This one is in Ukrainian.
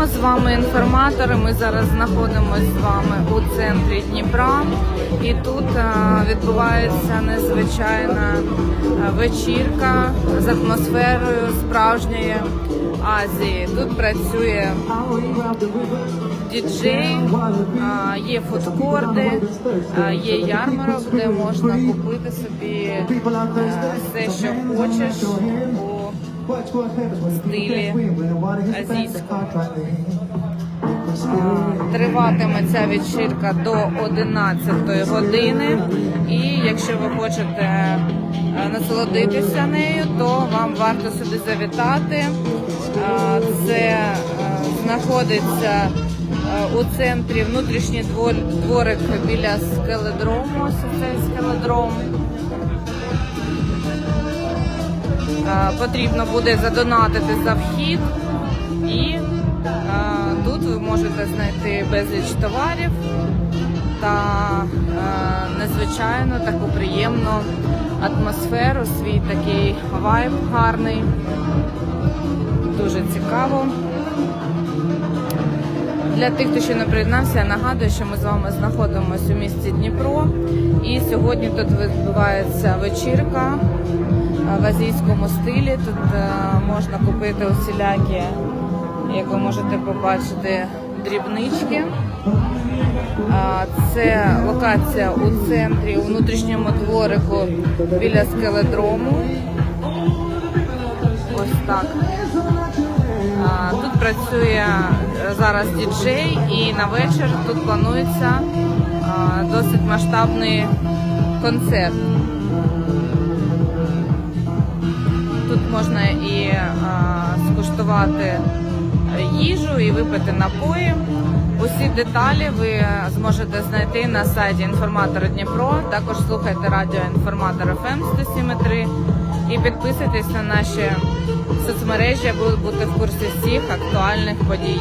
Нагадуємо з вами інформатори. Ми зараз знаходимося з вами у центрі Дніпра, і тут е, відбувається незвичайна е, вечірка з атмосферою справжньої Азії. Тут працює діджей, е, є фудкорти, е, є ярмарок, де можна купити собі все, що хочеш стилі азійському. Триватиме ця вечірка до 11 години. І якщо ви хочете е, насолодитися нею, то вам варто сюди завітати. Це е, знаходиться е, у центрі внутрішній дворик біля скеледрому. Цей скеледром. Потрібно буде задонатити за вхід і е, тут ви можете знайти безліч товарів та е, незвичайно таку приємну атмосферу, свій такий вайб гарний. Дуже цікаво. Для тих, хто ще не приєднався, нагадую, що ми з вами знаходимося у місті Дніпро. І сьогодні тут відбувається вечірка в азійському стилі. Тут е, можна купити усілякі, як ви можете побачити, дрібнички. Це локація у центрі, у внутрішньому дворику біля скеледрому. Ось так. Тут працює зараз діджей і на вечір тут планується досить масштабний концерт. Тут можна і скуштувати їжу, і випити напої. Усі деталі ви зможете знайти на сайті інформатора Дніпро. Також слухайте радіо інформатор FM 107.3 і підписуйтесь на наші соцмережі, аби бути в курсі всіх актуальних подій.